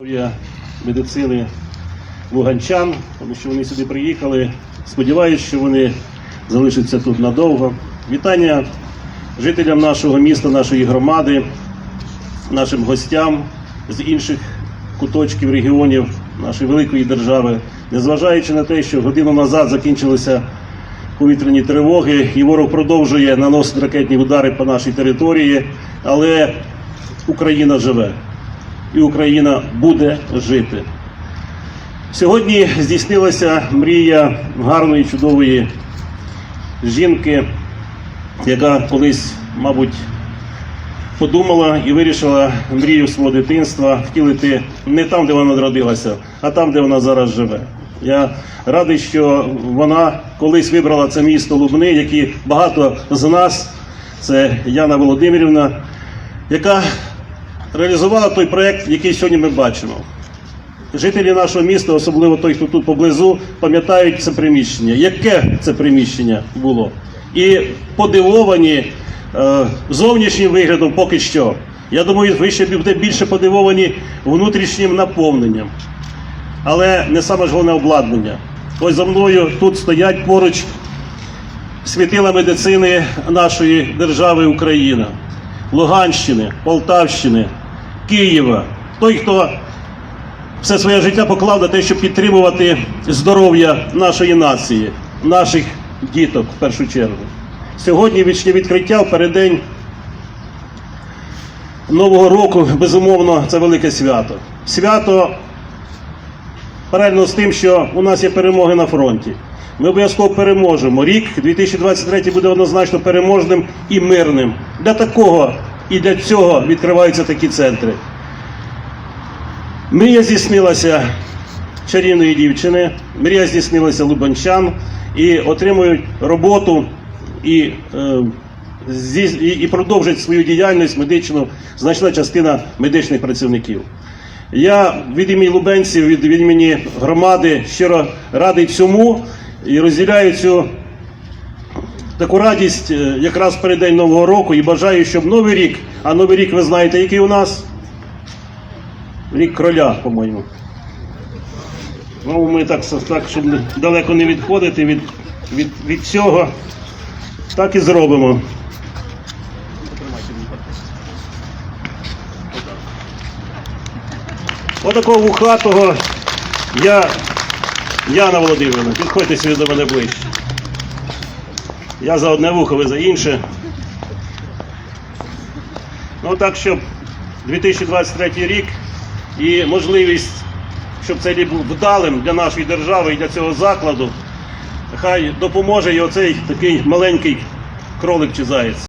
Історія медицини луганчан, тому що вони сюди приїхали. Сподіваюсь, що вони залишаться тут надовго. Вітання жителям нашого міста, нашої громади, нашим гостям з інших куточків регіонів нашої великої держави, незважаючи на те, що годину назад закінчилися повітряні тривоги, і ворог продовжує наносити ракетні удари по нашій території, але Україна живе і Україна буде жити. Сьогодні здійснилася мрія гарної, чудової жінки, яка колись, мабуть, подумала і вирішила мрію свого дитинства втілити не там, де вона народилася, а там, де вона зараз живе. Я радий, що вона колись вибрала це місто Лубни, як і багато з нас, це Яна Володимирівна, яка реалізувала той проєкт, який сьогодні ми бачимо. Жителі нашого міста, особливо той, хто тут поблизу, пам'ятають це приміщення. Яке це приміщення було? І подивовані е, зовнішнім виглядом поки що. Я думаю, ви ще будете більше подивовані внутрішнім наповненням. Але не саме ж головне обладнання. Ось за мною тут стоять поруч світила медицини нашої держави Україна, Луганщини, Полтавщини, Києва. Той, хто все своє життя поклав на те, щоб підтримувати здоров'я нашої нації, наших діток в першу чергу. Сьогодні вічне відкриття в переддень Нового року, безумовно, це велике свято. Свято паралельно з тим, що у нас є перемоги на фронті. Ми обов'язково переможемо. Рік 2023 буде однозначно переможним і мирним. Для такого і для цього відкриваються такі центри. Мрія здійснилася чарівної дівчини, мрія здійснилася лубанчан і отримують роботу і, е, і, і продовжать свою діяльність медичну значна частина медичних працівників. Я від імені лубенців, від, від імені громади щиро радий цьому і розділяю цю таку радість е, якраз перед день Нового року і бажаю, щоб новий рік, а новий рік ви знаєте, який у нас? Рік кроля, по-моєму. Ну, ми так, так, щоб далеко не відходити від, від, від цього, так і зробимо. Отакого вухатого я, Яна Володимирівна, підходьте сюди до мене ближче. Я за одне вухо, ви за інше. Ну так, щоб 2023 рік і можливість, щоб цей рік був вдалим для нашої держави і для цього закладу, хай допоможе і оцей такий маленький кролик чи заєць.